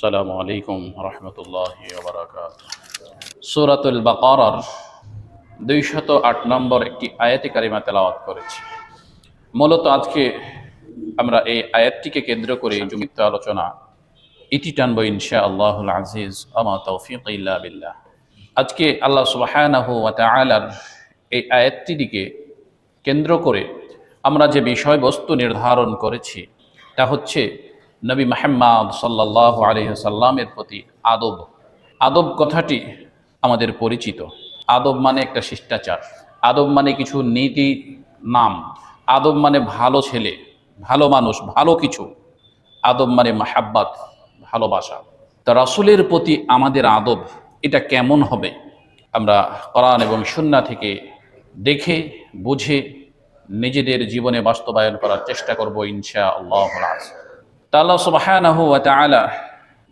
আসসালামু আলাইকুম রহমতুল্লাহ বারাকাত সুরাতুল বাকারার দুইশত আট নম্বর একটি আয়াতি কারিমা তেলাওয়াত করেছি। মূলত আজকে আমরা এই আয়াতটিকে কেন্দ্র করে জমিত আলোচনা ইতি টানব ইনশা আল্লাহুল আজিজ, আমা তৌফিক ইল্লা বিল্লাহ। আজকে আল্লাহ সুবাহানাহু ওয়া তাআলার এই আয়াতটিকে কেন্দ্র করে আমরা যে বিষয়বস্তু নির্ধারণ করেছি তা হচ্ছে নবী মাহমদ সাল্লাহ আলহিসাল্লামের প্রতি আদব। আদব কথাটি আমাদের পরিচিত। আদব মানে একটা শিষ্টাচার। আদব মানে কিছু নীতি, নাম। আদব মানে ভালো ছেলে, ভালো মানুষ, ভালো কিছু। আদব মানে মাহাব্বাত, ভালোবাসা। তা রাসুলের প্রতি আমাদের আদব, এটা কেমন হবে? আমরা কোরআন এবং সুন্না থেকে দেখে, বুঝে নিজেদের জীবনে বাস্তবায়ন করার চেষ্টা করব ইনশা আল্লাহ তাল্লাহ সুবাহানাহু তাআলা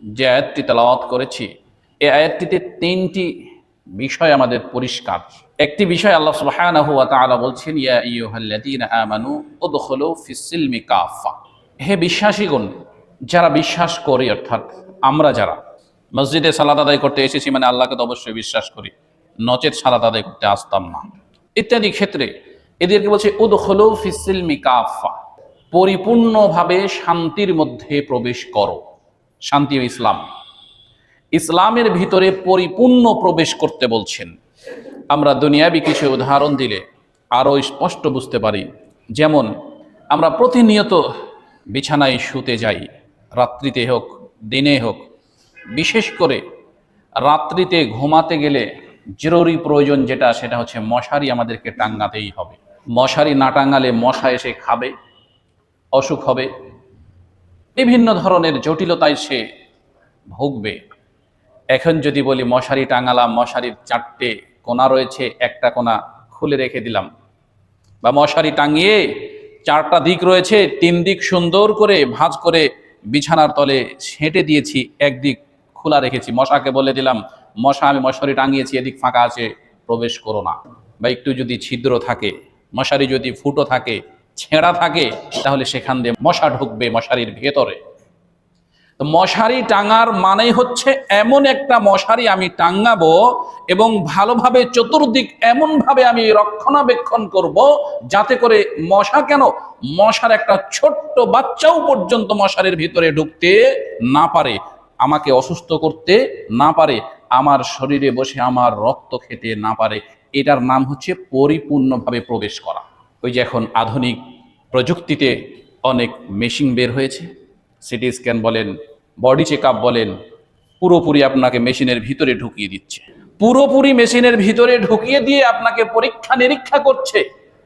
যে আয়াতটি তেলাওয়াত করেছি এই আয়াতটিতে তিনটি বিষয় আমাদের পরিষ্কার। একটি বিষয় আল্লাহ সুবহানাহু তাআলা বলছেন, ইয়া আইয়ুহাল্লাযীনা আমানু উদখুলু ফিস-সিলমি কাফা হে বিশ্বাসীগণ, যারা বিশ্বাস করে, অর্থাৎ আমরা যারা, মসজিদে সালাত আদায় করতে এসেছি মানে আল্লাহকে তো অবশ্যই বিশ্বাস করি, নচেত সালাত আদায় করতে আসতাম না। ইত্যাদি ক্ষেত্রে এদেরকে বলছে, উদখুলু ফিস-সিলমি কাফা পরিপূর্ণভাবে শান্তির মধ্যে প্রবেশ করো। শান্তি ইসলাম। ইসলামের ভিতরে পরিপূর্ণ প্রবেশ করতে বলছেন। আমরা দুনিয়াবি কিছু উদাহরণ দিলে আরও স্পষ্ট বুঝতে পারি। যেমন, আমরা প্রতিনিয়ত বিছানায় শুতে যাই, রাত্রিতে হোক, দিনে হোক। বিশেষ করে রাত্রিতে ঘুমাতে গেলে জরুরি প্রয়োজন যেটা, সেটা হচ্ছে মশারি আমাদেরকে টাঙ্গাতেই হবে। মশারি না টাঙ্গালে মশা এসে খাবে। অসুখ হবে। বিভিন্ন ধরনের জটিলতায় সে ভুগবে। এখন যদি বলি মশারি টাঙালাম, মশারির চারটে কোনা রয়েছে, একটা কোনা খুলে রেখে দিলাম। বা মশারি টাঙিয়ে চারটা দিক রয়েছে, তিন দিক সুন্দর করে ভাঁজ করে বিছানার তলে ছেঁটে দিয়েছি একদিক খোলা রেখেছি। মশাকে বলে দিলাম, মশা, আমি মশারি টাঙিয়েছি, এদিক ফাঁকা আছে, প্রবেশ করো না। বা একটু যদি ছিদ্র থাকে, মশারি যদি ফুটো থাকে ছেঁড়া থাকে, তাহলে সেখান দিয়ে মশা ঢুকবে মশারির ভেতরে। তো মশারি টাঙার মানে হচ্ছে এমন একটা মশারি আমি টাঙাবো এবং ভালোভাবে চতুর্দিক এমনভাবে আমি রক্ষণাবেক্ষণ করব, যাতে করে মশা কেন মশার একটা ছোট্ট বাচ্চাও পর্যন্ত মশারির ভিতরে ঢুকতে না পারে, আমাকে অসুস্থ করতে না পারে, আমার শরীরে বসে আমার রক্ত খেতে না পারে। এটার নাম হচ্ছে পরিপূর্ণভাবে প্রবেশ করা। ওই যে এখন আধুনিক প্রযুক্তিতে অনেক মেশিন বের হয়েছে। সিটি স্ক্যান বলেন, বডি চেক বলেন, পুরোপুরি আপনাকে মেশিনের ভিতরে ঢুকিয়ে দিচ্ছে। পুরোপুরি মেশিনের ভিতরে ঢুকিয়ে দিয়ে আপনাকে পরীক্ষা নিরীক্ষা করছে।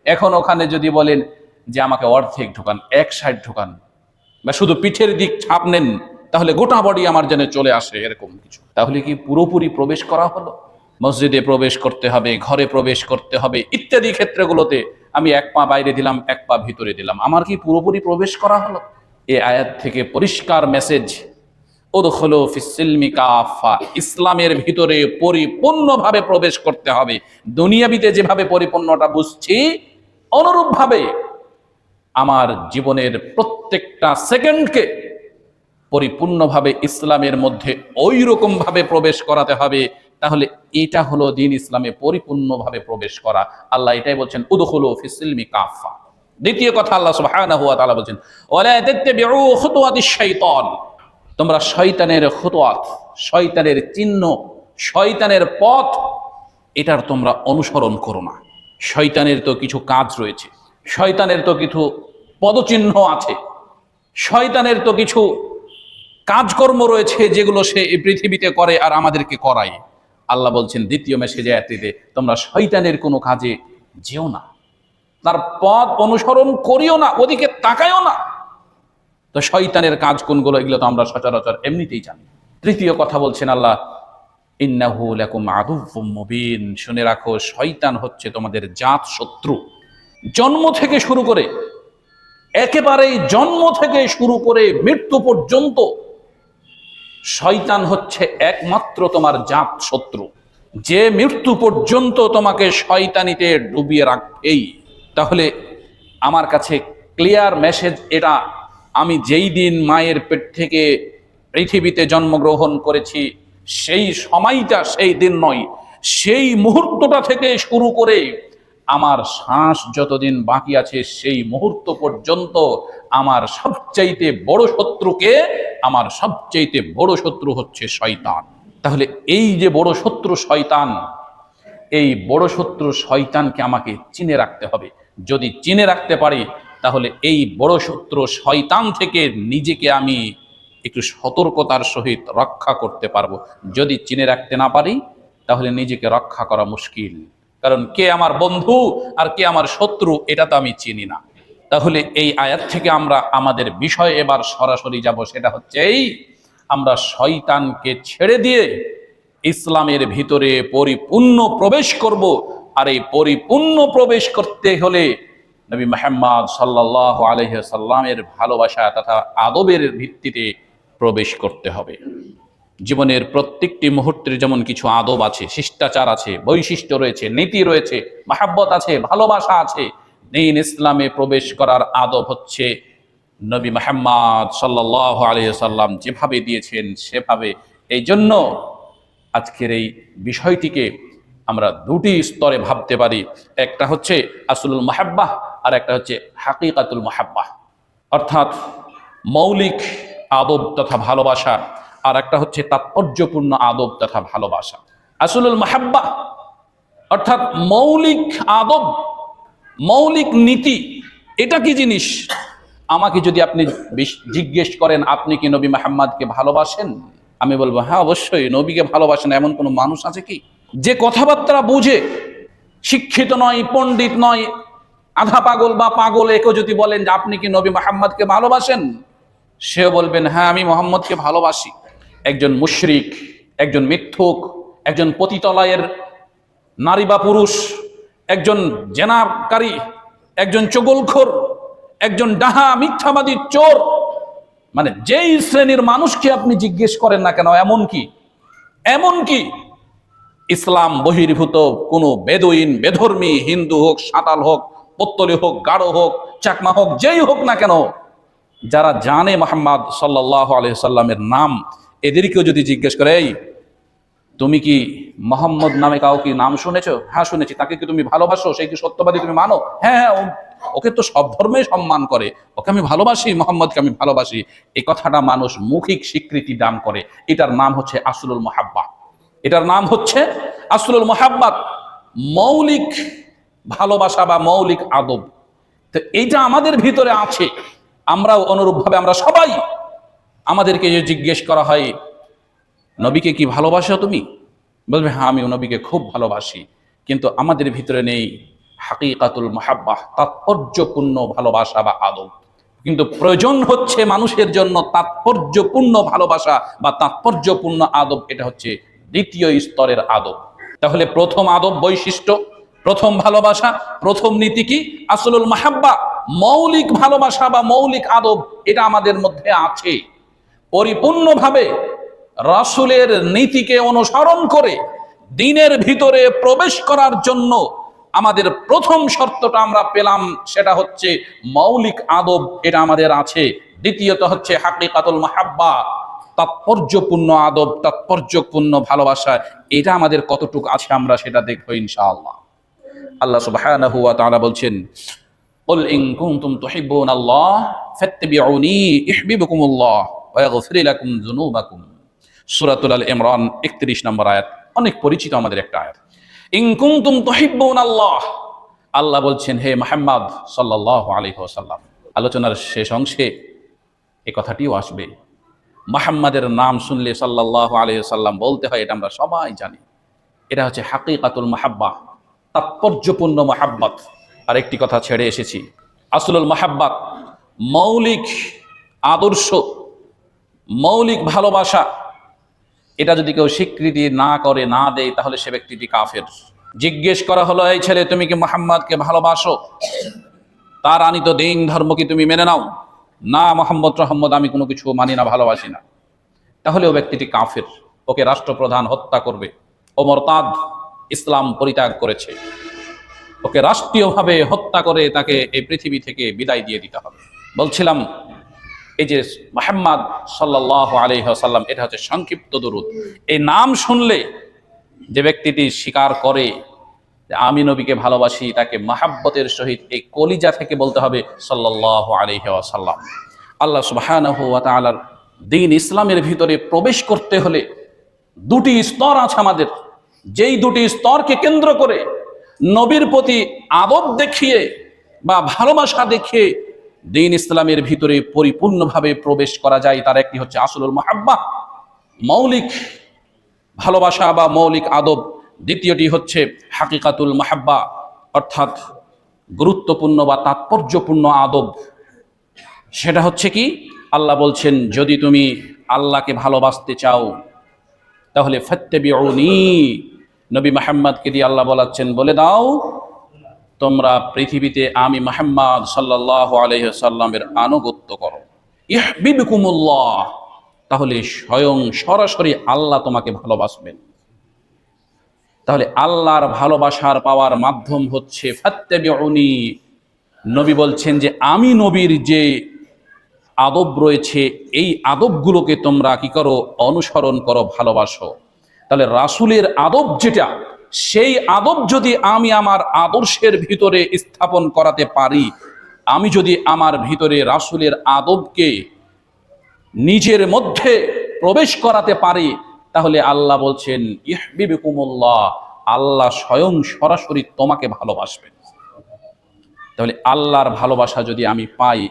এখন ওখানে যদি বলেন যে আমাকে অর্ধেক ঢোকান, এক সাইড ঢোকান, বা শুধু পিঠের দিক ছাপ নেন, তাহলে গোটা বডি আমার যেন চলে আসে এরকম কিছু। তাহলে কি পুরোপুরি প্রবেশ করা হলো? মসজিদে প্রবেশ করতে হবে, ঘরে প্রবেশ করতে হবে, ইত্যাদি ক্ষেত্রগুলোতে আমি এক পা বাইরে দিলাম, এক পা ভিতরে দিলাম। আমার কি পুরোপুরি প্রবেশ করা হলো? এ আয়াত থেকে পরিষ্কার মেসেজ ওদখলো ফিসিলমি কাফা ইসলামের ভিতরে পরিপূর্ণভাবে প্রবেশ করতে হবে। দুনিয়াবিতে যেভাবে পরিপূর্ণটা বুঝছি, অনুরূপভাবে আমার জীবনের প্রত্যেকটা সেকেন্ডকে পরিপূর্ণভাবে ইসলামের মধ্যে ওই রকমভাবে প্রবেশ করাতে হবে। তাহলে এটা হলো দিন ইসলামে পরিপূর্ণভাবে প্রবেশ করা। আল্লাহ এটাই বলছেন, উদখুলু ফিসিলমি কাফা দ্বিতীয় কথা আল্লাহ সুবহানাহু বলছেন, ওয়ালা তোমরা শয়তানের খুতুয়াত শয়তানের চিহ্ন, শয়তানের পথ, এটার তোমরা অনুসরণ করো না। শয়তানের তো কিছু কাজ রয়েছে, শয়তানের তো কিছু পদচিহ্ন আছে, শয়তানের তো কিছু কাজকর্ম রয়েছে যেগুলো সে এই পৃথিবীতে করে আর আমাদেরকে করায়। আল্লাহ বলছেন, দ্বিতীয় মেসেজে আয়াতিতে তোমরা শয়তানের কোনো কাজে যেও না। তার পথ অনুসরণ করিও না, ওদিকে তাকায়ও না। তো শয়তানের কাজ কোনগুলো, এগুলো তো আমরা সচরাচর এমনিতেই জানি। তৃতীয় কথা বলছেন আল্লাহ, ইন্নাহু লাকুম আদুউম মুবিন। শুনে রাখো, শয়তান হচ্ছে তোমাদের জাত শত্রু। জন্ম থেকে শুরু করে, একেবারেই জন্ম থেকে শুরু করে মৃত্যু পর্যন্ত শয়তান হচ্ছে একমাত্র তোমার জাত শত্রু। যে মৃত্যু পর্যন্ত তোমাকে শয়তানিতে ডুবিয়ে রাখবেই। তাহলে আমার কাছে ক্লিয়ার মেসেজ এটা, আমি যেই দিন মায়ের পেট থেকে পৃথিবীতে জন্মগ্রহণ করেছি, সেই সময়টা সেই দিন নয়, সেই মুহূর্তটা থেকে শুরু করে আমার শ্বাস যতদিন বাকি আছে সেই মুহূর্ত পর্যন্ত আমার সবচাইতে বড় শত্রুকে, আমার সবচাইতে বড় শত্রু হচ্ছে শয়তান। তাহলে এই যে বড় শত্রু শয়তান, এই বড় শত্রু শয়তানকে আমাকে চিনে রাখতে হবে। যদি চিনে রাখতে পারি, তাহলে এই বড় শত্রু শয়তান থেকে নিজেকে আমি একটু সতর্কতার সহিত রক্ষা করতে পারব। যদি চিনে রাখতে না পারি, তাহলে নিজেকে রক্ষা করা মুশকিল। কারণ কে আমার বন্ধু আর কে আমার শত্রু এটা তো আমি চিনি না। তাহলে এই আয়াত থেকে আমরা আমাদের বিষয় এবার সরাসরি যাব, সেটা হচ্ছে এই, আমরা শয়তানকে ছেড়ে দিয়ে ইসলামের ভিতরে পরিপূর্ণ প্রবেশ করব। আর এই পরিপূর্ণ প্রবেশ করতে হলে নবী মাহমদ সাল্লাহ আলহ সাল্লামের ভালোবাসা তথা আদবের ভিত্তিতে প্রবেশ করতে হবে। জীবনের প্রত্যেকটি মুহূর্তের যেমন কিছু আদব আছে, শিষ্টাচার আছে, বৈশিষ্ট্য রয়েছে, নীতি রয়েছে, মাহাব্বত আছে, ভালোবাসা আছে, দিন ইসলামে প্রবেশ করার আদব হচ্ছে নবী মাহমদ সাল্লাহ আলহাম যেভাবে দিয়েছেন সেভাবে। এই জন্য আজকের এই বিষয়টিকে আমরা দুটি স্তরে ভাবতে পারি। একটা হচ্ছে আসলুল মাহাব্বাহ আর একটা হচ্ছে হাকিকাতুল মাহাব্বাহ। অর্থাৎ মৌলিক আদব তথা ভালোবাসা। আর একটা হচ্ছে তাৎপর্যপূর্ণ আদব তথা ভালোবাসা। আসলুল মাহাব্বা, অর্থাৎ মৌলিক আদব, মৌলিক নীতি, এটা কি জিনিস? আমাকে যদি আপনি জিজ্ঞেস করেন, আপনি কি নবী মাহমদকে ভালোবাসেন? আমি বলব হ্যাঁ অবশ্যই, নবীকে ভালোবাসেন, এমন কোনো মানুষ আছে কি? যে কথাবার্তা বুঝে, শিক্ষিত নয়, পণ্ডিত নয়, আধা পাগল বা পাগল, একেও যদি বলেন যে আপনি কি নবী মাহমদকে ভালোবাসেন? সে বলবেন হ্যাঁ আমি মোহাম্মদকে ভালোবাসি। একজন মুশরিক, একজন মিথ্যুক, একজন পতিতলায়ের নারী বা পুরুষ, একজন জেনাকারী একজন চগলখোর, একজন ডাহা, মিথ্যাবাদী চোর। মানে যেই শ্রেণির মানুষকে আপনি জিজ্ঞেস করেন না কেন, এমন কি? এমন কি? ইসলাম বহির্ভূত কোনো বেদইন, বেধর্মী, হিন্দু হোক, সাঁতাল হোক, পত্তলি হোক, গাঢ় হোক, চাকমা হোক, যেই হোক না কেন, যারা জানে মোহাম্মদ সাল্লাহ আলহিসাল্লামের নাম এদেরকেও যদি জিজ্ঞেস করে, এই, তুমি কি মোহাম্মদ নামে কাউকে নাম শুনেছো? হ্যাঁ শুনেছি। তাকে কি তুমি ভালোবাসো? সেই কি সত্যবাদী তুমি মানো? হ্যাঁ হ্যাঁ ওকে তো সব ধর্মেই সম্মান করে। ওকে আমি ভালোবাসি, মোহাম্মদকে আমি ভালোবাসি। এই কথাটা মানুষ মৌখিক স্বীকৃতি দান করে। এটার নাম হচ্ছে আসলুল মোহাব্বা। এটার নাম হচ্ছে আসলুল মোহাব্বাত মৌলিক ভালোবাসা বা মৌলিক আদব। তো এইটা আমাদের ভিতরে আছে। আমরাও অনুরূপভাবে আমরা সবাই আমাদেরকে যে জিজ্ঞেস করা হয়, নবীকে কি ভালোবাসো তুমি? বলবে হ্যাঁ আমি নবীকে খুব ভালোবাসি, কিন্তু আমাদের ভিতরে নেই হাকিকাতুল মাহাব্বাহ, তাৎপর্যপূর্ণ ভালোবাসা বা আদব। কিন্তু প্রয়োজন হচ্ছে মানুষের জন্য তাৎপর্যপূর্ণ ভালোবাসা বা তাৎপর্যপূর্ণ আদব, এটা হচ্ছে দ্বিতীয় স্তরের আদব। তাহলে প্রথম আদব বৈশিষ্ট্য, প্রথম ভালোবাসা, প্রথম নীতি কি? আসলুল মাহাব্বা, মৌলিক ভালোবাসা বা মৌলিক আদব, এটা আমাদের মধ্যে আছে। পরিপূর্ণভাবে রাসূলের নীতিকে অনুসরণ করে দিনের ভিতরে প্রবেশ করার জন্য আমাদের প্রথম শর্তটা আমরা পেলাম সেটা হচ্ছে মৌলিক আদব এটা আমাদের আছে দ্বিতীয়ত হচ্ছে হাকিকাতুল মাহাব্বা তাৎপর্যপূর্ণ আদব তাৎপর্যপূর্ণ ভালোবাসা এটা আমাদের কতটুকু আছে আমরা সেটা দেখবো ইনশাআল্লাহ আল্লাহ সুবহানাহু ওয়া তাআলা বলছেন قل إن كنتم تحبون الله فاتبعوني يحببكم الله ওয়াগফিরিলাকুম যুনুবাকুম। সূরাতুল আল ইমরান 31 নম্বর আয়াত, অনেক পরিচিত আমাদের একটা আয়াত। ইন কুনতুম তুহিব্বুন আল্লাহ। আল্লাহ বলছেন, হে মোহাম্মদ সাল্লাহ আলাইহি ওয়াসাল্লাম, আলোচনার শেষ অংশে এ কথাটিও আসবে। মাহাম্মাদের নাম শুনলে সাল্লাহ আলহিসাল্লাম বলতে হয়, এটা আমরা সবাই জানি। এটা হচ্ছে হাকিকাতুল মাহাব্বা, তাৎপর্যপূর্ণ মাহাব্বাত। আর একটি কথা ছেড়ে এসেছি। আসলুল মাহাব্বাত, মৌলিক আদর্শ মৌলিক ভালোবাসা। এটা যদি কেউ স্বীকৃতি না করে, না দেয়, তাহলে সে ব্যক্তিটি কাফের। জিজ্ঞেস করা হলো, এই ছেলে, তুমি কি মোহাম্মদকে ভালোবাসো? তার আনিত দিন, ধর্ম কি তুমি মেনে নাও? না, মোহাম্মদ রহম্মদ, আমি কোনো কিছু মানি না, ভালোবাসি না। তাহলে ও ব্যক্তিটি কাফের। ওকে রাষ্ট্রপ্রধান হত্যা করবে। ও মরতাদ ইসলাম পরিত্যাগ করেছে। ওকে রাষ্ট্রীয়ভাবে হত্যা করে তাকে এই পৃথিবী থেকে বিদায় দিয়ে দিতে হবে। বলছিলাম এই যে মোহাম্মদ সাল্লাহ আলহ্লাম এটা হচ্ছে সংক্ষিপ্ত দরুদ। এই নাম শুনলে যে ব্যক্তিটি স্বীকার করে আমি নবীকে ভালোবাসি, তাকে মাহাব্বতের সহিত এই কলিজা থেকে বলতে হবে সাল্লাহ আলহ্লাম আল্লাহ সুবাহানহ তালার দিন ইসলামের ভিতরে প্রবেশ করতে হলে দুটি স্তর আছে আমাদের। যেই দুটি স্তরকে কেন্দ্র করে নবীর প্রতি আদব দেখিয়ে বা ভালোবাসা দেখিয়ে দিন ইসলামের ভিতরে পরিপূর্ণভাবে প্রবেশ করা যায়, তার একটি হচ্ছে আসলুল মাহাব্বা মৌলিক ভালোবাসা বা মৌলিক আদব। দ্বিতীয়টি হচ্ছে হাকিকাতুল মাহাব্বা, অর্থাৎ গুরুত্বপূর্ণ বা তাৎপর্যপূর্ণ আদব। সেটা হচ্ছে কি? আল্লাহ বলছেন, যদি তুমি আল্লাহকে ভালোবাসতে চাও, তাহলে ফত্তেবিউনি। নবী মাহাম্মদকে দিয়ে আল্লাহ বলাচ্ছেন, বলে দাও তোমরা পৃথিবীতে আমি মাহাম্মদ সাল্লাহ আলহ্লামের আনুগত্য করো। ইহবিবকুমুল্লাহ। তাহলে স্বয়ং সরাসরি আল্লাহ তোমাকে ভালোবাসবেন। তাহলে আল্লাহর ভালোবাসার পাওয়ার মাধ্যম হচ্ছে ফাত্তেবিউনি। নবী বলছেন যে, আমি নবীর যে আদব রয়েছে, এই আদবগুলোকে তোমরা কি করো? অনুসরণ করো, ভালোবাসো। তাহলে রাসুলের আদব যেটা সেই আদব যদি আমি আমার আদর্শের ভিতরে স্থাপন করাতে পারি, আমি যদি আমার ভিতরে রাসুলের আদবকে নিজের মধ্যে প্রবেশ করাতে পারি, তাহলে আল্লাহ বলছেন, ইহবিবিকুমুল্লাহ, আল্লাহ স্বয়ং সরাসরি তোমাকে ভালোবাসবেন। তাহলে আল্লাহর ভালোবাসা যদি আমি পাই,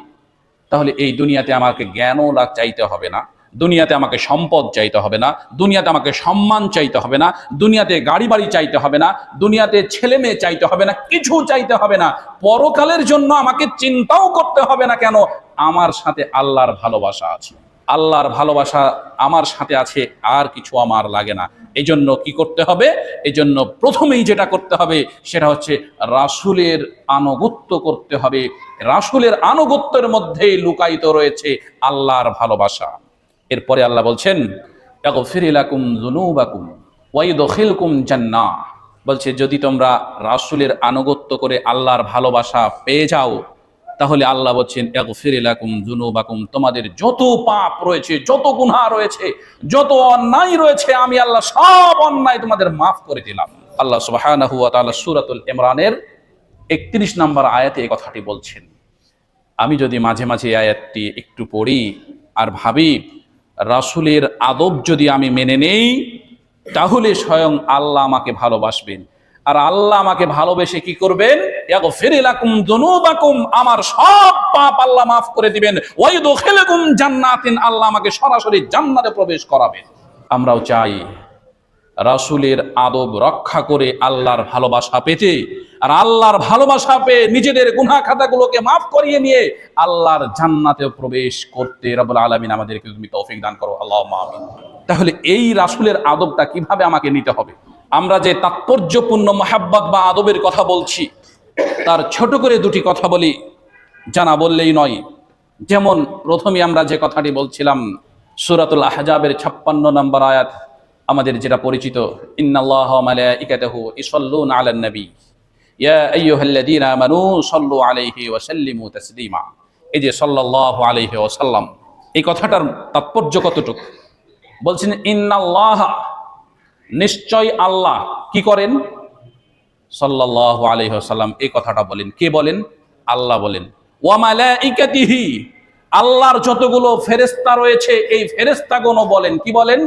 তাহলে এই দুনিয়াতে আমাকে জ্ঞানও চাইতে হবে না। দুনিয়াতে আমাকে সম্পদ চাইতে হবে না, দুনিয়াতে আমাকে সম্মান চাইতে হবে না, দুনিয়াতে গাড়ি বাড়ি চাইতে হবে না, দুনিয়াতে ছেলে মেয়ে চাইতে হবে না, কিছু চাইতে হবে না, পরকালের জন্য আমাকে চিন্তাও করতে হবে না কেন? আমার সাথে আল্লাহর ভালোবাসা আছে। আল্লাহর ভালোবাসা আমার সাথে আছে, আর কিছু আমার লাগে না। এই জন্য কি করতে হবে? এই জন্য প্রথমেই যেটা করতে হবে, সেটা হচ্ছে রাসুলের আনুগত্য করতে হবে। রাসুলের আনুগত্যের মধ্যেই লুকায়িত রয়েছে আল্লাহর ভালোবাসা। এরপরে আল্লাহ বলছেন ফিরিলাকুম জুনুবাকুম ওয়াইদখিলকুম জান্নাহ। বলছে, যদি তোমরা রাসুলের আনুগত্য করে আল্লাহর ভালোবাসা পেয়ে যাও, তাহলে আল্লাহ বলছেন ফিরিলাকুম জুনুবাকুম তোমাদের যত পাপ রয়েছে, যত গুনাহ রয়েছে, যত অন্যায় রয়েছে, আমি আল্লাহ সব অন্যায় তোমাদের মাফ করে দিলাম। আল্লাহ তাআলা সূরাতুল ইমরানের 31 নম্বর আয়াতে এই কথাটি বলছেন। আমি যদি মাঝে মাঝে আয়াতটি একটু পড়ি আর ভাবি রাসুলের আদব যদি আমি মেনে নেই, তাহলে স্বয়ং আল্লাহ আমাকে ভালোবাসবেন। আর আল্লাহ আমাকে ভালোবেসে কি করবেন? আমার সব পাপ আল্লাহ মাফ করে দিবেন। ওই দোখেলেকুম জান্নাতিন, আল্লাহ আমাকে সরাসরি জান্নাতে প্রবেশ করাবেন। আমরাও চাই রাসুলের আদব রক্ষা করে আল্লাহর ভালোবাসা পেতে আর আল্লাহর ভালোবাসা পেয়ে নিজেদের গুনা খাতাগুলোকে মাফ করিয়ে নিয়ে আল্লাহর জান্নাতে প্রবেশ করতে রবুল আলমিন আমাদেরকে তুমি তৌফিক দান করো আল্লাহ তাহলে এই রাসুলের আদবটা কীভাবে আমাকে নিতে হবে? আমরা যে তাৎপর্যপূর্ণ মহাব্বত বা আদবের কথা বলছি, তার ছোট করে দুটি কথা বলি। জানা বললেই নয়, যেমন প্রথমে আমরা যে কথাটি বলছিলাম, সুরাতুল আহজাবের ছাপ্পান্ন নম্বর আয়াত আমাদের যেটা পরিচিত আলাইহি এই যে সাল্লাল্লাহু আলাইহি ওয়াসাল্লাম এই কথাটার তাৎপর্য কতটুকু? বলছেন, ইন্নাল্লাহ, নিশ্চয় আল্লাহ। কি করেন? সাল্লাল্লাহু আলাইহি ওয়াসাল্লাম এই কথাটা বলেন। কে বলেন? আল্লাহ বলেন। ওয়া মালাইকাতিহি, আল্লাহর যতগুলো ফেরেশতা রয়েছে, এই ফেরেশতাগুলো বলেন। কি বলেন?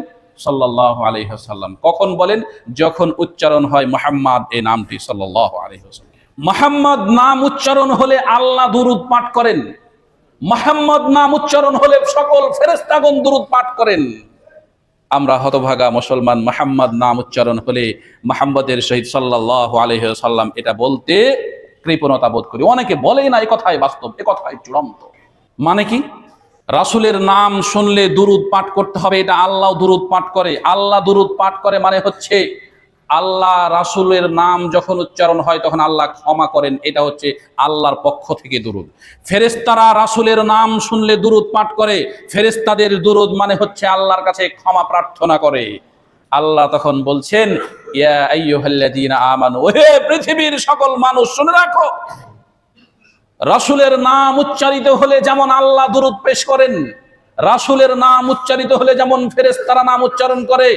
সাল্লাহ আলহিহাল্লাম কখন বলেন? যখন উচ্চারণ হয় মোহাম্মদ এই নামটি সাল্লাহ আলহিহাল্লাম মোহাম্মদ নাম উচ্চারণ হলে আল্লাহ দুরুদ পাঠ করেন। মোহাম্মদ নাম উচ্চারণ হলে সকল ফেরেস্তাগন দুরুদ পাঠ করেন। আমরা হতভাগা মুসলমান, মোহাম্মদ নাম উচ্চারণ হলে মোহাম্মদের শহীদ সাল্লাহ আলহিহাল্লাম এটা বলতে কৃপণতা বোধ করি। অনেকে বলে না, এ কথাই বাস্তব, এ কথাই চূড়ান্ত। মানে কি? রাসুলের নাম শুনলে দুরুদ পাঠ করতে হবে, এটা আল্লাহ দুরুদ পাঠ করে। আল্লাহ দুরুদ পাঠ করে মানে হচ্ছে আল্লাহ রাসুলের নাম যখন উচ্চারণ হয় তখন আল্লাহ ক্ষমা করেন, এটা হচ্ছে আল্লাহর পক্ষ থেকে দুরুদ। ফেরেস্তারা রাসুলের নাম শুনলে দুরুদ পাঠ করে ফেরেস্তাদের দুরুদ মানে হচ্ছে আল্লাহর কাছে ক্ষমা প্রার্থনা করে। আল্লাহ তখন বলছেন, ইয়া আমানু হে পৃথিবীর সকল মানুষ, শুনে রাখো রাসুলের নাম উচ্চারিত হলে যেমন আল্লাহ দুরুদ পেশ করেন, রাসুলের নাম উচ্চারিত হলে যেমন ফেরেশতারা নাম উচ্চারণ করে,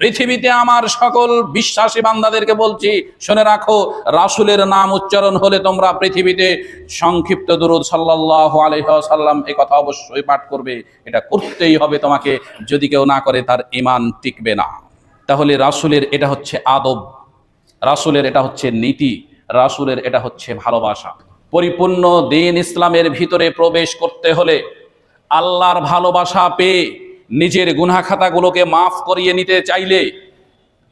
পৃথিবীতে আমার সকল বিশ্বাসী বান্দাদেরকে বলছি, শুনে রাখো, রাসুলের নাম উচ্চারণ হলে তোমরা পৃথিবীতে সংক্ষিপ্ত দুরুদ সাল্লাল্লাহু আলাইহি ওয়াসাল্লাম এই কথা অবশ্যই পাঠ করবে। এটা করতেই হবে তোমাকে, যদি কেউ না করে তার ইমান টিকবে না। তাহলে রাসুলের এটা হচ্ছে আদব, রাসুলের এটা হচ্ছে নীতি, রাসুলের এটা হচ্ছে ভালোবাসা। পরিপূর্ণ দিন ইসলামের ভিতরে প্রবেশ করতে হলে আল্লাহর ভালোবাসা পেয়ে নিজের গুনা খাতাগুলোকে মাফ করিয়ে নিতে চাইলে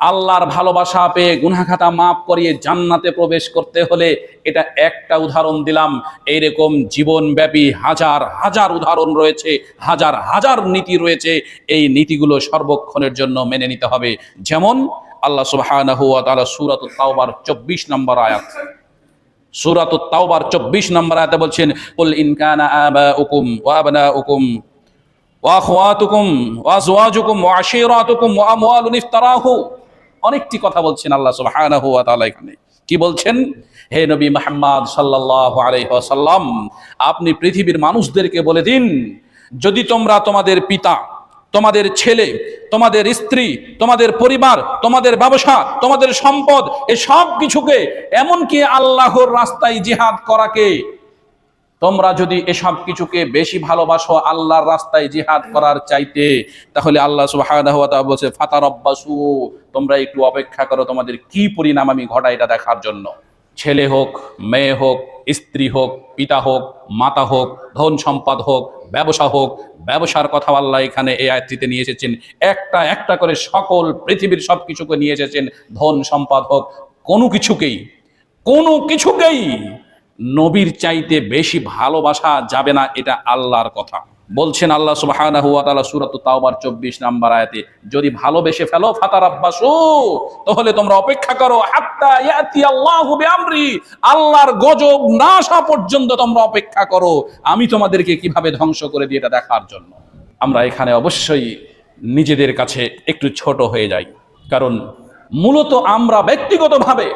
আল্লাহর ভালোবাসা পেয়ে গুনা খাতা মাফ করিয়ে জান্নাতে প্রবেশ করতে হলে এটা একটা উদাহরণ দিলাম। এইরকম জীবনব্যাপী হাজার হাজার উদাহরণ রয়েছে, হাজার হাজার নীতি রয়েছে। এই নীতিগুলো সর্বক্ষণের জন্য মেনে নিতে হবে। যেমন আল্লাহ সূরাতুত তাওবার 24 নম্বর আয়াত। সূরাতুত তাওবার 24 নম্বর আয়াতে বলছেন, কুল ইন কানা আবাউকুম ওয়া আবনাউকুম ওয়া আখওয়াতুকুম ওয়া আজওয়াজুকুম ওয়া আশীরাতুকুম ওয়া আমওয়ালুন ইফতারাহু। অনেকটি কথা বলছেন আল্লাহ সুবহানাহু ওয়া তাআলা এখানে। কি বলছেন? হে নবী মুহাম্মদ আলাইহি ওয়াসাল্লাম, আপনি পৃথিবীর মানুষদেরকে বলে দিন, যদি তোমরা তোমাদের পিতা তোমাদের ছেলে, তোমাদের স্ত্রী, তোমাদের পরিবার, তোমাদের ব্যবসা, তোমাদের সম্পদ, এ সব কিছুকে এমনকি আল্লাহর রাস্তায় জিহাদ করাকে তোমরা যদি এসব কিছুকে বেশি ভালোবাসো আল্লাহর রাস্তায় জিহাদ করার চাইতে, তাহলে আল্লাহ বলছে, ফাতারাব্বাসু তোমরা একটু অপেক্ষা করো তোমাদের কি পরিণাম আমি ঘটাই এটা দেখার জন্য। ছেলে হোক, মেয়ে হোক, স্ত্রী হোক, পিতা হোক, মাতা হোক, ধন সম্পদ হোক ব্যবসা হোক, ব্যবসার কথা আল্লাহ এখানে এই আয়াতটিতে নিয়ে এসেছেন। একটা একটা করে সকল পৃথিবীর সব কিছুকে নিয়ে এসেছেন। ধন সম্পদ হোক, কোনো কিছুকেই কোনো কিছুকেই নবীর চাইতে বেশি ভালোবাসা যাবে না, এটা আল্লাহর কথা। বলছেন আল্লাহ তাআলা সূরাত তাওবার 24 নাম্বার আয়াতে, যদি ভালোবেসে ফেলো ফাতার ফাতারাব্বাসু, তাহলে তোমরা অপেক্ষা করো বিআমরি, আল্লাহর গজব না আসা পর্যন্ত তোমরা অপেক্ষা করো। আমি তোমাদেরকে কীভাবে ধ্বংস করে দিই এটা দেখার জন্য। আমরা এখানে অবশ্যই নিজেদের কাছে একটু ছোট হয়ে যাই। কারণ মূলত আমরা ব্যক্তিগতভাবে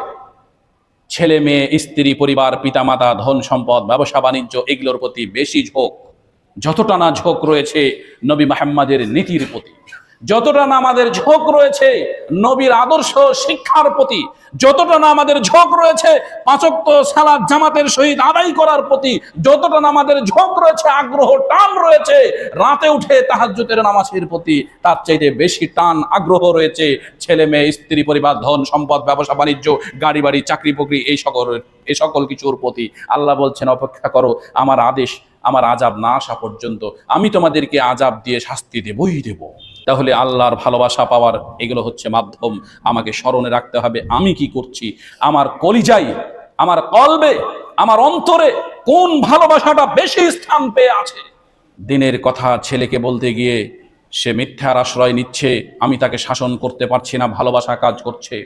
ছেলে, মেয়ে, স্ত্রী, পরিবার, পিতামাতা, ধন সম্পদ, ব্যবসা, বাণিজ্য, এগুলোর প্রতি বেশি ঝোঁক। যতটা না ঝোঁক রয়েছে নবী মাহমাদের নীতির প্রতি, যতটা না আমাদের ঝোঁক রয়েছে নবীর আদর্শ শিক্ষার প্রতি, যতটা না আমাদের ঝোঁক রয়েছে পাঁচক্ত সালাদ জামাতের সহিত আদায় করার প্রতি, যতটা না আমাদের ঝোঁক রয়েছে, আগ্রহ, টান রয়েছে, রাতে উঠে তাহাজ্জুদের নামাজের প্রতি তার চাইতে বেশি টান, আগ্রহ রয়েছে, ছেলে মেয়ে, স্ত্রী পরিবার, ধন সম্পদ, ব্যবসা, বাণিজ্য, গাড়ি বাড়ি, চাকরি বকরি, এই সকল এই সকল কিছুর প্রতি। আল্লাহ বলছেন, অপেক্ষা করো, আমার আদেশ আমার আজাব না আসা পর্যন্ত আমি তোমাদেরকে আজাব দিয়ে শাস্তি দেবই দেব। তাহলে আল্লাহর ভালোবাসা পাওয়ার এগুলো হচ্ছে মাধ্যম। আমাকে স্মরণে রাখতে হবে, আমি কি করছি? আমার কলিজাই আমার কলবে, আমার অন্তরে কোন ভালোবাসাটা বেশি স্থান পেয়ে আছে? দিনের কথা ছেলেকে বলতে গিয়ে, সে মিথ্যার আশ্রয় নিচ্ছে, আমি তাকে শাসন করতে পারছি না, ভালোবাসা কাজ করছে।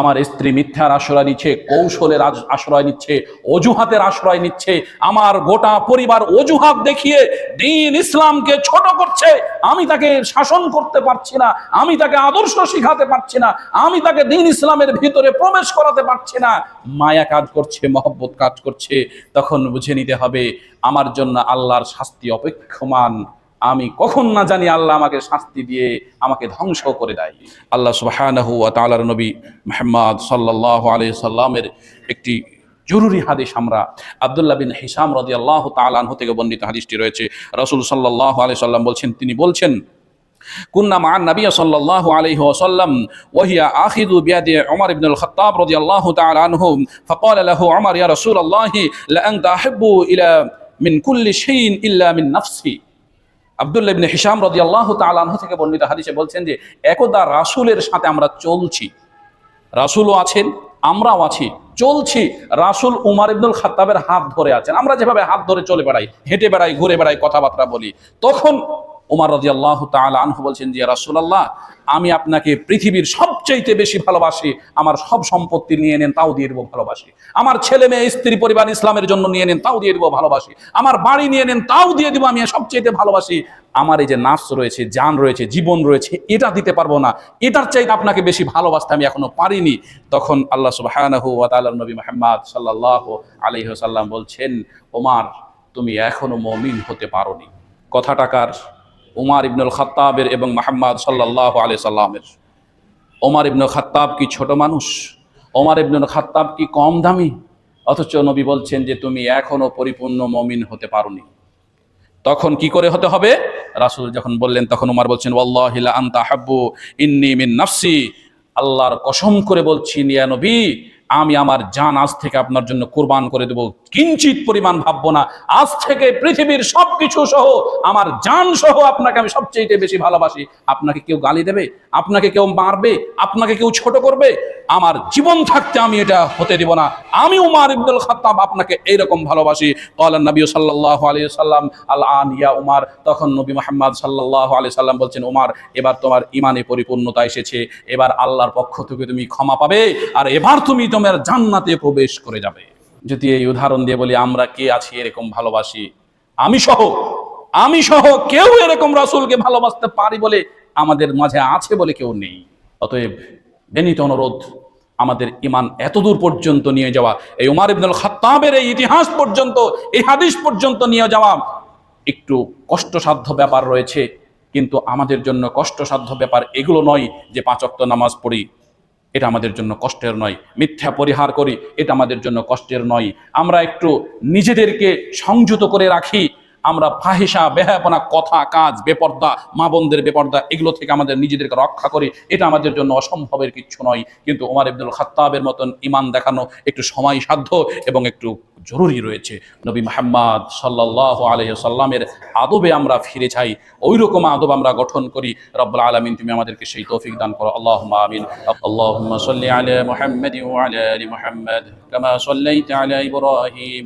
আমার স্ত্রী মিথ্যার আশ্রয় নিচ্ছে, কৌশলের আশ্রয় নিচ্ছে, অজুহাতের আশ্রয় নিচ্ছে, আমার গোটা পরিবার অজুহাত দেখিয়ে দিন ইসলামকে ছোট করছে, আমি তাকে শাসন করতে পারছি না, আমি তাকে আদর্শ শিখাতে পারছি না, আমি তাকে দিন ইসলামের ভিতরে প্রবেশ করাতে পারছি না। মায়া কাজ করছে, মহব্বত কাজ করছে, তখন বুঝে নিতে হবে, আমার জন্য আল্লাহর শাস্তি অপেক্ষমান। আমি কখন না জানি আল্লাহ আমাকে শাস্তি দিয়ে আমাকে ধ্বংস করে দেয়। আল্লাহ সুবাহ নবী মোহাম্মদ সাল্লাহ আলি সাল্লামের একটি জরুরি হাদিস আমরা আবদুল্লাহ বিন হিসাম রদি আল্লাহ তালানহ থেকে বন্ধিত হাদিসটি রয়েছে। রসুল সাল্লাহ আলি সাল্লাম বলছেন, তিনি বলছেন, কুন্না মান নবী সাল্লাহ আলহি ওসাল্লাম ওহিয়া আখিদু বিয়াদি ইবনুল খত্তাব রদি আল্লাহ তালানহু ফকল আলহু ওমর ইয়া রসুল আল্লাহি লং তাহেব্বু ইলা মিন কুল্লি শিন ইল্লা মিন নফসি। আবদুল্লাবিন হিসাম রদি আল্লাহ তালাহ থেকে বর্ণিত হাদিসে বলছেন যে, একদা রাসুলের সাথে আমরা চলছি। রাসুলও আছেন, আমরাও আছি, চলছি। রাসুল উমার ইবনুল খাতাবের হাত ধরে আছেন। আমরা যেভাবে হাত ধরে চলে বেড়াই, হেঁটে বেড়াই, ঘুরে বেড়াই কথাবার্তা বলি, তখন উমার রাজি আল্লাহ তালা আনহু বলছেন যে রাসুল আল্লাহ আমি আপনাকে পৃথিবীর সব সবচেয়ে বেশি ভালোবাসি, আমার সব সম্পত্তি নিয়ে নেন, তাও দিয়ে দেবো ভালোবাসি। আমার ছেলে মেয়ে, স্ত্রী, পরিবার, ইসলামের জন্য নিয়ে নেন, তাও দিয়ে দেবো ভালোবাসি। আমার বাড়ি নিয়ে নেন, তাও দিয়ে দেবো আমি সবচেয়েতে ভালোবাসি। আমার এই যে নাফস রয়েছে যান রয়েছে, জীবন রয়েছে, এটা দিতে পারব না। এটার চাইতে আপনাকে বেশি ভালোবাসতে আমি এখনও পারিনি। তখন আল্লাহ তাআলার নবী মুহাম্মদ সাল্লাল্লাহু আলাইহি ওয়াসাল্লাম বলছেন, ওমার, তুমি এখনও মমিন হতে পারোনি। কথাটাকার উমার ইবনুল খাত্তাবের এবং মোহাম্মদ সাল্লাহ আলি সাল্লামের ওমার ইবনুল খাত্তাব কি ছোট মানুষ? ওমার ইবনুল খাত্তাব কি কম দামি? অথচ নবী বলছেন যে তুমি এখনও পরিপূর্ণ মমিন হতে পারোনি। তখন কি করে হতে হবে? রাসুল যখন বললেন, তখন উমার বলছেন ওয়াল্লাহিলা আনতা হাব্বু, ইন্নি মিন নাফসি। আল্লাহর কসম করে বলছি নিয়া নবী, আমি আমার জান আজ থেকে আপনার জন্য কোরবান করে দেব। কিঞ্চিত পরিমাণ ভাববো না। আজ থেকে পৃথিবীর সবকিছু সহ, আমার যান সহ আপনাকে আমি সবচেয়ে বেশি ভালোবাসি। আপনাকে কেউ গালি দেবে? আপনাকে কেউ মারবে? আপনাকে কেউ ছোট করবে? আমার জীবন থাকতে আমি এটা হতে দিব না। আমি উমার ইবনুল খাত্তাব আপনাকে এইরকম ভালোবাসি। কলান নবী সাল্লাল্লাহু আলাইহি সাল্লাম আল আন ইয়া উমার। তখন নবী মুহাম্মদ সাল্লাল্লাহু আলাইহি সাল্লাম বলছেন, উমার, এবার তোমার ইমানে পরিপূর্ণতা এসেছে। এবার আল্লাহর পক্ষ থেকে তুমি ক্ষমা পাবে, আর এবার তুমি তোমার জান্নাতে প্রবেশ করে যাবে। যদি এই উদাহরণ দিয়ে বলি, আমরা কে আছি এরকম ভালোবাসি? আমি সহ আমি সহ কেউ এরকম রাসূলকে ভালোবাসতে পারি বলে আমাদের মাঝে আছে বলে কেউ নেই। অতএব বেনিত অনুরোধ, আমাদের ইমান এতদূর পর্যন্ত নিয়ে যাওয়া, এই উমার ইবনুল খাত্তাবের এই ইতিহাস পর্যন্ত, এই হাদিস পর্যন্ত নিয়ে যাওয়া একটু কষ্টসাধ্য ব্যাপার রয়েছে, কিন্তু আমাদের জন্য কষ্টসাধ্য ব্যাপার এগুলো নয় যে পাঁচক্ত নামাজ পড়ি। এটা আমাদের জন্য কষ্টের নয়। মিথ্যা পরিহার করি, এটা আমাদের জন্য কষ্টের নয়। আমরা একটু নিজেদেরকে সংযত করে রাখি আমরা ফাহিসা বেহাপনা কথা কাজ বেপর্দা মা বোনদের বেপর্দা এগুলো থেকে আমাদের নিজেদেরকে রক্ষা করি এটা আমাদের জন্য অসম্ভবের কিচ্ছু নয় কিন্তু ওমার ইবনুল খাত্তাবের মতন ইমান দেখানো একটু সময় সাধ্য এবং একটু জরুরি রয়েছে নবী মাহমদ সাল্লাহ আলহ সাল্লামের আদবে আমরা ফিরে চাই ওই রকম আদব আমরা গঠন করি রব্বুল আলমিন তুমি আমাদেরকে সেই তৌফিক দান করো আল্লাহ আমিন আল্লাহ সাল্লি আলা মুহাম্মদ ওয়ালা আলি মুহাম্মদ كما صليت على إبراهيم